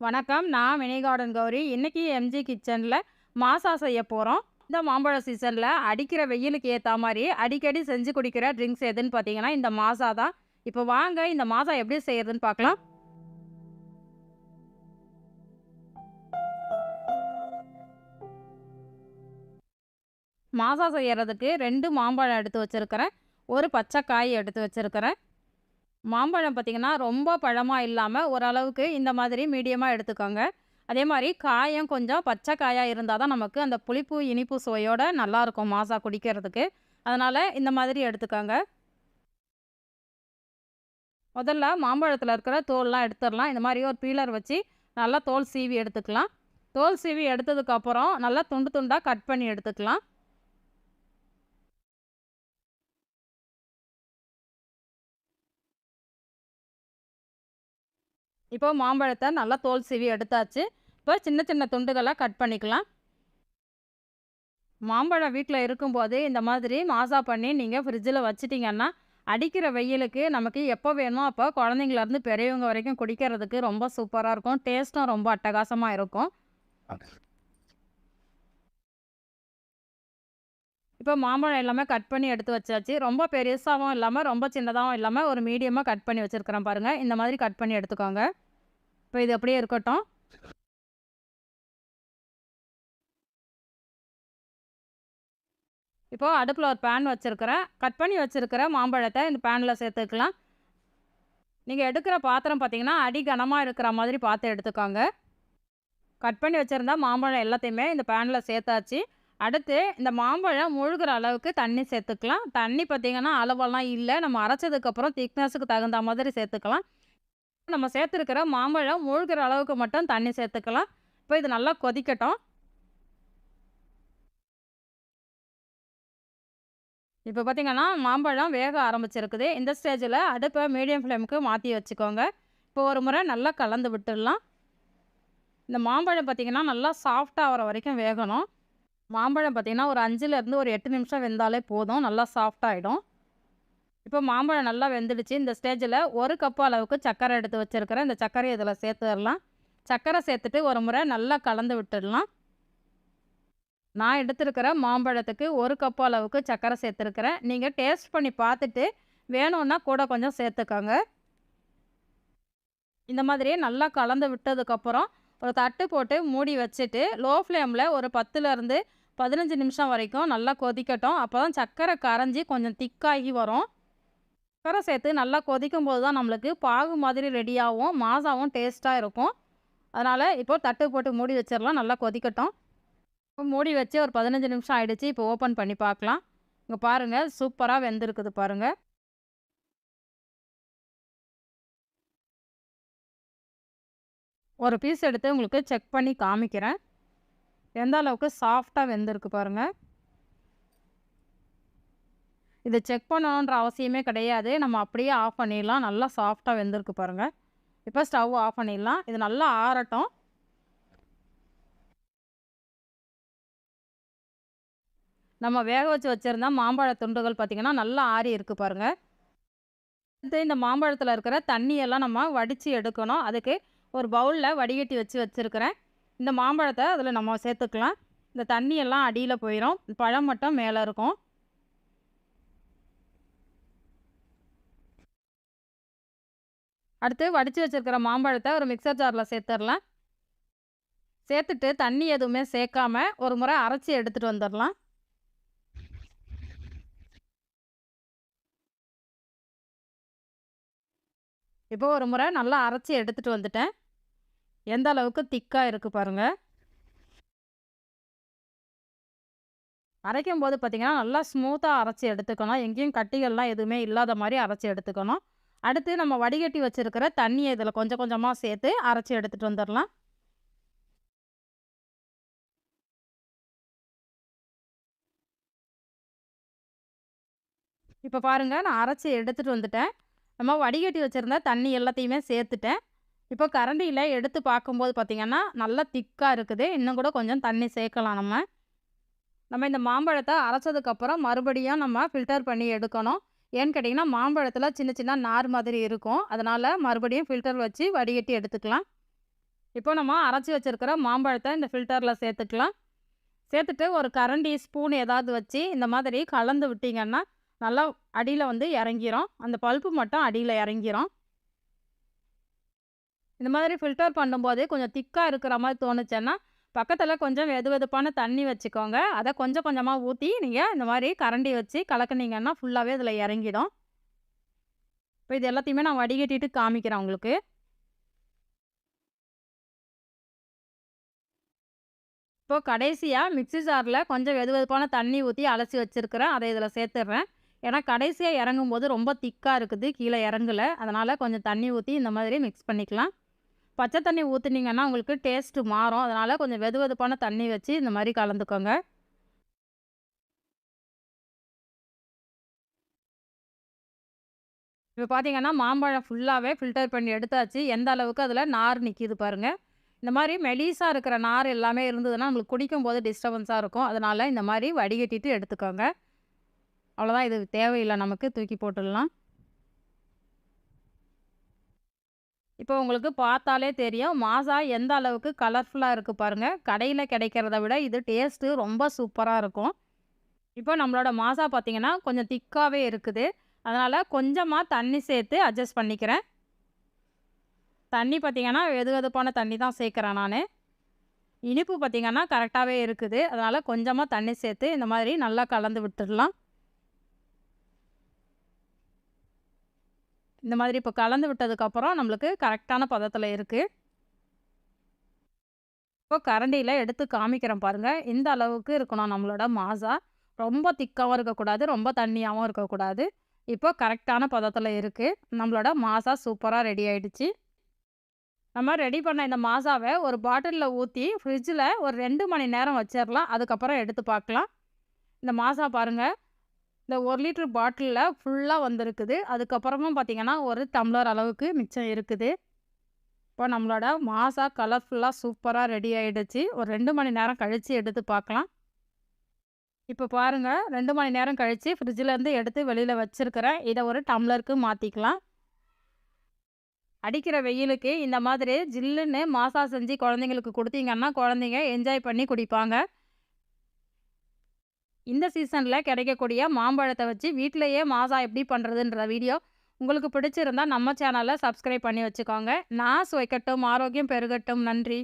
வணக்கம். நான் mini garden Gowri. இன்றைக்கி எம்ஜி கிச்சனில் மாசா செய்ய போகிறோம் இந்த மாம்பழ சீசனில் அடிக்கிற வெயிலுக்கு ஏற்ற மாதிரி அடிக்கடி செஞ்சு குடிக்கிற ட்ரிங்க்ஸ் எதுன்னு பார்த்தீங்கன்னா, இந்த மாசா தான். இப்போ வாங்க இந்த மாசா எப்படி செய்யறதுன்னு பார்க்கலாம். மாசா செய்யறதுக்கு ரெண்டு மாம்பழம் எடுத்து வச்சுருக்கிறேன் ஒரு பச்சை காய் எடுத்து வச்சுருக்கிறேன் மாம்பழம் பார்த்தீங்கன்னா, ரொம்ப பழமாக இல்லாமல் ஓரளவுக்கு இந்த மாதிரி மீடியமாக எடுத்துக்கோங்க. அதே மாதிரி காயும் கொஞ்சம் பச்சை காயாக இருந்தால் தான் நமக்கு அந்த புளிப்பு, இனிப்பு சுவையோட நல்லாயிருக்கும் மாசா குடிக்கிறதுக்கு. அதனால் இந்த மாதிரி எடுத்துக்கோங்க. முதல்ல மாம்பழத்தில் இருக்கிற தோல்லாம் எடுத்துடலாம் இந்த மாதிரி ஒரு பீலர் வச்சு நல்லா தோல் சீவி எடுத்துக்கலாம். தோல் சீவி எடுத்ததுக்கப்புறம் நல்லா துண்டு துண்டாக கட் பண்ணி எடுத்துக்கலாம். இப்போ மாம்பழத்தை நல்லா தோல் சீவி எடுத்தாச்சு. இப்போ சின்ன சின்ன துண்டுகளாக கட் பண்ணிக்கலாம். மாம்பழம் வீட்டில் இருக்கும்போது இந்த மாதிரி மாசா பண்ணி நீங்கள் ஃப்ரிட்ஜில் வச்சிட்டிங்கன்னா அடிக்கிற வெயிலுக்கு நமக்கு எப்போ வேணுமோ அப்போ குழந்தைங்கலேருந்து பெரியவங்க வரைக்கும் குடிக்கிறதுக்கு ரொம்ப சூப்பராக இருக்கும். டேஸ்ட்டும் ரொம்ப அட்டகாசமாக இருக்கும். இப்போ மாம்பழம் எல்லாமே கட் பண்ணி எடுத்து வச்சாச்சு. ரொம்ப பெருசாகவும் இல்லாமல் ரொம்ப சின்னதாகவும் இல்லாமல் ஒரு மீடியமாக கட் பண்ணி வச்சுருக்கிறேன் பாருங்கள் இந்த மாதிரி கட் பண்ணி எடுத்துக்கோங்க. இப்போ இது அப்படியே இருக்கட்டும். இப்போது அடுப்பில் ஒரு பேன் வச்சுருக்கிறேன் கட் பண்ணி வச்சுருக்கிற மாம்பழத்தை இந்த பேனில் சேர்த்துக்கலாம். நீங்கள் எடுக்கிற பாத்திரம் பார்த்தீங்கன்னா, அடி கனமாக இருக்கிற மாதிரி பார்த்து எடுத்துக்கோங்க. கட் பண்ணி வச்சுருந்தா மாம்பழம் எல்லாத்தையுமே இந்த பேனில் சேர்த்தாச்சு. அடுத்து இந்த மாம்பழம் முழுகிற அளவுக்கு தண்ணி சேர்த்துக்கலாம். தண்ணி பார்த்தீங்கன்னா, அளவெல்லாம் இல்லை நம்ம அரைச்சதுக்கப்புறம் திக்னஸுக்கு தகுந்த மாதிரி சேர்த்துக்கலாம். நம்ம சேர்த்துருக்கிற மாம்பழம் முழுகிற அளவுக்கு மட்டும் தண்ணி சேர்த்துக்கலாம். இப்போ இது நல்லா கொதிக்கட்டும். இப்போ பார்த்தீங்கன்னா, மாம்பழம் வேக ஆரம்பிச்சிருக்குது. இந்த ஸ்டேஜில் அடுப்பை மீடியம் ஃப்ளேமுக்கு மாற்றி வச்சுக்கோங்க. இப்போ ஒரு முறை நல்லா கலந்து விட்டுடலாம். இந்த மாம்பழம் பார்த்தீங்கன்னா, நல்லா சாஃப்டாக ஆகிற வரைக்கும் வேகணும். மாம்பழம் பார்த்தீங்கன்னா, ஒரு அஞ்சுலேருந்து ஒரு எட்டு நிமிஷம் வெந்தாலே போதும். நல்லா சாஃப்ட் இப்போ மாம்பழம் நல்லா வெந்துடுச்சு. இந்த ஸ்டேஜில் ஒரு கப்பு அளவுக்கு சர்க்கரை எடுத்து வச்சிருக்கிறேன். இந்த சர்க்கரை இதில் சேர்த்துடலாம் சர்க்கரை சேர்த்துட்டு ஒரு முறை நல்லா கலந்து விட்டுடலாம். நான் எடுத்துருக்கிற மாம்பழத்துக்கு ஒரு கப்பு அளவுக்கு சர்க்கரை சேர்த்துருக்கிறேன். நீங்கள் டேஸ்ட் பண்ணி பார்த்துட்டு வேணும்னா கூட கொஞ்சம் சேர்த்துக்கோங்க. இந்த மாதிரி நல்லா கலந்து விட்டதுக்கப்புறம் ஒரு தட்டு போட்டு மூடி வச்சுட்டு, லோ ஃப்ளேமில் ஒரு 10லேருந்து 15 நிமிஷம் வரைக்கும் நல்லா கொதிக்கட்டும். அப்போ தான் சர்க்கரை கரைஞ்சி கொஞ்சம் திக்காகி வரும். சர்க்கரை சேர்த்து நல்லா கொதிக்கும் போது தான் நம்மளுக்கு பாகு மாதிரி ரெடியாகவும் மாசாவும் டேஸ்ட்டாக இருக்கும். அதனால் இப்போ தட்டு போட்டு மூடி வச்சிடலாம் நல்லா கொதிக்கட்டும். மூடி வச்சு ஒரு 15 நிமிஷம் ஆகிடுச்சு இப்போ ஓப்பன் பண்ணி பார்க்கலாம். இங்கே பாருங்கள் சூப்பராக வெந்திருக்குது பாருங்கள் ஒரு பீஸ் எடுத்து உங்களுக்கு செக் பண்ணி காமிக்கிறேன். எந்த அளவுக்கு சாஃப்டாக வெந்திருக்கு பாருங்கள் இதை செக் பண்ணணுன்ற அவசியமே கிடையாது. நம்ம அப்படியே ஆஃப் பண்ணிடலாம். நல்லா சாஃப்டாக வெந்திருக்கு பாருங்கள் இப்போ ஸ்டவ் ஆஃப் பண்ணிடலாம். இது நல்லா ஆறட்டும். நம்ம வேக வச்சு வச்சுருந்தா மாம்பழ துண்டுகள் பார்த்திங்கன்னா நல்லா ஆறி இருக்கு பாருங்க. அடுத்து இந்த மாம்பழத்தில் இருக்கிற தண்ணியெல்லாம் நம்ம வடித்து எடுக்கணும். அதுக்கு ஒரு பவுலில் வடிகட்டி வச்சு வச்சிருக்கிறேன். இந்த மாம்பழத்தை அதில் நம்ம சேர்த்துக்கலாம். இந்த தண்ணியெல்லாம் அடியில் போயிடும் பழம் மட்டும் மேலே இருக்கும். அடுத்து வடித்து வச்சுருக்கிற மாம்பழத்தை ஒரு மிக்ஸர் ஜார்ல சேர்த்துடலாம் சேர்த்துட்டு தண்ணி எதுவுமே சேர்க்காம ஒரு முறை அரைச்சி எடுத்துகிட்டு வந்துடலாம் இப்போ ஒரு முறை நல்லா அரைச்சி எடுத்துகிட்டு வந்துட்டேன். எந்த அளவுக்கு திக்காக இருக்குது பாருங்கள் அரைக்கும் அரைக்கும்போது பார்த்திங்கன்னா நல்லா ஸ்மூத்தாக அரைச்சி எடுத்துக்கணும். எங்கேயும் கட்டிகள்லாம் எதுவுமே இல்லாத மாதிரி அரைச்சு எடுத்துக்கணும். அடுத்து நம்ம வடிகட்டி வச்சுருக்கிற தண்ணியை இதில் கொஞ்சம் கொஞ்சமாக சேர்த்து அரைச்சி எடுத்துகிட்டு வந்துடலாம் இப்போ பாருங்கள் நான் அரைச்சி எடுத்துகிட்டு வந்துட்டேன். நம்ம வடிகட்டி வச்சுருந்தா தண்ணி எல்லாத்தையுமே சேர்த்துட்டேன். இப்போ கரண்டியில் எடுத்து பார்க்கும்போது பார்த்திங்கன்னா நல்லா திக்காக இருக்குது. இன்னும் கூட கொஞ்சம் தண்ணி சேர்க்கலாம் நம்ம. நம்ம இந்த மாம்பழத்தை அரைச்சதுக்கப்புறம் மறுபடியும் நம்ம ஃபில்டர் பண்ணி எடுக்கணும். ஏன்னு கேட்டிங்கன்னா, மாம்பழத்தில் சின்ன சின்ன நார் மாதிரி இருக்கும். அதனால் மறுபடியும் ஃபில்டர் வச்சு வடிகட்டி எடுத்துக்கலாம். இப்போ நம்ம அரைச்சி வச்சுருக்கிற மாம்பழத்தை இந்த ஃபில்டரில் சேர்த்துக்கலாம் சேர்த்துட்டு ஒரு கரண்டி ஸ்பூன் ஏதாவது வச்சு இந்த மாதிரி கலந்து விட்டிங்கன்னா நல்லா அடியில் வந்து இறங்கிரும் அந்த பல்ப்பு மட்டும் அடியில் இறங்கிரும் இந்த மாதிரி ஃபில்டர் பண்ணும்போது கொஞ்சம் திக்காக இருக்கிற மாதிரி தோணுச்சுன்னா பக்கத்தில் கொஞ்சம் வெது வெதுப்பான தண்ணி வச்சுக்கோங்க. அதை கொஞ்சம் கொஞ்சமாக ஊற்றி நீங்கள் இந்த மாதிரி கரண்டி வச்சு கலக்குனீங்கன்னா ஃபுல்லாகவே இதில் இறங்கிடும். இப்போ இது எல்லாத்தையுமே நான் வடிகட்டிட்டு காமிக்கிறேன் உங்களுக்கு. இப்போ கடைசியாக மிக்ஸி ஜாரில் கொஞ்சம் வெது வெதுப்பான தண்ணி ஊற்றி அலசி வச்சுருக்கிறேன். அதை இதில் சேர்த்துடுறேன். ஏன்னா கடைசியாக இறங்கும்போது ரொம்ப திக்காக இருக்குது. கீழே இறங்கலை. அதனால் கொஞ்சம் தண்ணி ஊற்றி இந்த மாதிரி மிக்ஸ் பண்ணிக்கலாம். பச்சை தண்ணி ஊற்றுனீங்கன்னா உங்களுக்கு டேஸ்ட்டு மாறும். அதனால் கொஞ்சம் வெது வெதுப்பான தண்ணி வச்சு இந்த மாதிரி கலந்துக்கோங்க. இப்போ பார்த்தீங்கன்னா மாம்பழம் ஃபுல்லாகவே ஃபில்டர் பண்ணி எடுத்தாச்சு. எந்த அளவுக்கு அதில் நார் நிற்கிது பாருங்கள் இந்த மாதிரி மெலிசாக இருக்கிற நார் எல்லாமே இருந்ததுன்னா நம்மளுக்கு குடிக்கும்போது டிஸ்டர்பன்ஸாக இருக்கும். அதனால் இந்த மாதிரி வடிகட்டிட்டு எடுத்துக்கோங்க. அவ்வளோதான் இது தேவையில்லை. நமக்கு தூக்கி போட்டுடலாம். இப்போ உங்களுக்கு பார்த்தாலே தெரியும். மாசா எந்த அளவுக்கு கலர்ஃபுல்லாக இருக்குது பாருங்கள் கடையில் கிடைக்கிறத விட இது டேஸ்ட்டு ரொம்ப சூப்பராக இருக்கும். இப்போ நம்மளோட மாசா பார்த்திங்கன்னா கொஞ்சம் திக்காகவே இருக்குது. அதனால் கொஞ்சமாக தண்ணி சேர்த்து அட்ஜஸ்ட் பண்ணிக்கிறேன். தண்ணி பார்த்திங்கன்னா வெது வெதுப்பான தண்ணி தான் சேர்க்குறேன் நான். இனிப்பு பார்த்திங்கன்னா கரெக்டாகவே இருக்குது. அதனால் கொஞ்சமாக தண்ணி சேர்த்து இந்த மாதிரி நல்லா கலந்து விட்டுடலாம். இந்த மாதிரி இப்போ கலந்து விட்டதுக்கப்புறம் நம்மளுக்கு கரெக்டான பதத்தில் இருக்குது இப்போ கரண்டியில் எடுத்து காமிக்கிறேன் பாருங்கள் இந்த அளவுக்கு இருக்கணும் நம்மளோட மாசா. ரொம்ப திக்காகவும் இருக்கக்கூடாது ரொம்ப தண்ணியாகவும் இருக்கக்கூடாது. இப்போ கரெக்டான பதத்தில் இருக்குது நம்மளோட மாசா சூப்பராக ரெடி ஆகிடுச்சு நம்ம ரெடி பண்ண இந்த மாசாவை ஒரு பாட்டிலில் ஊற்றி ஃப்ரிட்ஜில் ஒரு ரெண்டு மணி நேரம் வச்சிடலாம் அதுக்கப்புறம் எடுத்து பார்க்கலாம். இந்த மாசா பாருங்கள் இந்த ஒரு லிட்டர் பாட்டிலில் ஃபுல்லாக வந்திருக்குது. அதுக்கப்புறமும் பார்த்திங்கன்னா ஒரு டம்ளர் அளவுக்கு மிச்சம் இருக்குது. இப்போ நம்மளோட மாசா கலர்ஃபுல்லாக சூப்பராக ரெடி ஆகிடுச்சு ஒரு ரெண்டு மணி நேரம் கழித்து எடுத்து பார்க்கலாம் இப்போ பாருங்கள் ரெண்டு மணி நேரம் கழித்து ஃப்ரிட்ஜிலேருந்து எடுத்து வெளியில் வச்சுருக்கிறேன். இதை ஒரு டம்ளருக்கு மாற்றிக்கலாம் அடிக்கிற வெயிலுக்கு இந்த மாதிரி ஜில்லுன்னு மாசா செஞ்சு குழந்தைங்களுக்கு கொடுத்தீங்கன்னா குழந்தைங்க என்ஜாய் பண்ணி குடிப்பாங்க. இந்த சீசனில் கிடைக்கக்கூடிய மாம்பழத்தை வச்சு வீட்டிலையே மாசா எப்படி பண்ணுறதுன்ற வீடியோ உங்களுக்கு பிடிச்சிருந்தா நம்ம சேனலை சப்ஸ்கிரைப் பண்ணி வச்சுக்கோங்க. நான் சுவைக்கட்டும் ஆரோக்கியம் பெருகட்டும். நன்றி.